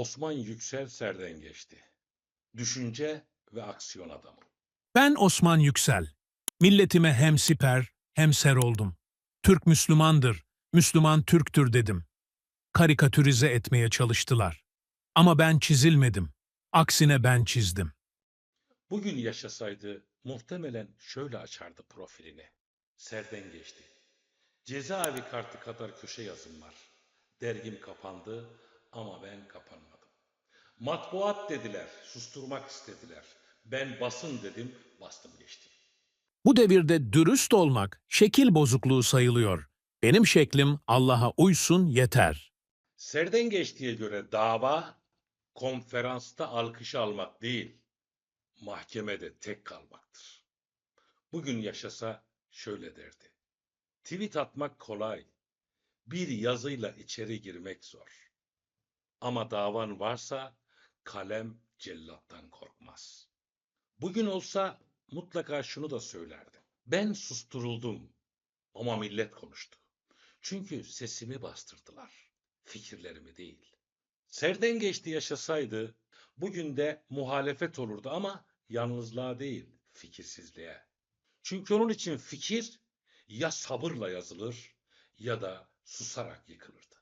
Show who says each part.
Speaker 1: Osman Yüksel Serden geçti. Düşünce ve aksiyon adamı.
Speaker 2: Ben Osman Yüksel. Milletime hem siper hem ser oldum. Türk Müslümandır, Müslüman Türktür dedim. Karikatürize etmeye çalıştılar. Ama ben çizilmedim. Aksine ben çizdim.
Speaker 1: Bugün yaşasaydı muhtemelen şöyle açardı profilini. Serden geçti. Cezaevi kartı kadar köşe yazım var. Dergim kapandı ama ben kapanmadım. Matbuat dediler, susturmak istediler. Ben basın dedim, bastım geçtim.
Speaker 2: Bu devirde dürüst olmak şekil bozukluğu sayılıyor. Benim şeklim Allah'a uysun yeter.
Speaker 1: Serden geçtiğe göre dava konferansta alkış almak değil, mahkemede tek kalmaktır. Bugün yaşasa şöyle derdi. Tweet atmak kolay, bir yazıyla içeri girmek zor. Ama davan varsa kalem cellattan korkmaz. Bugün olsa mutlaka şunu da söylerdi. Ben susturuldum ama millet konuştu. Çünkü sesimi bastırdılar, fikirlerimi değil. Serden geçti yaşasaydı bugün de muhalefet olurdu ama yalnızlığa değil, fikirsizliğe. Çünkü onun için fikir ya sabırla yazılır ya da susarak yıkılırdı.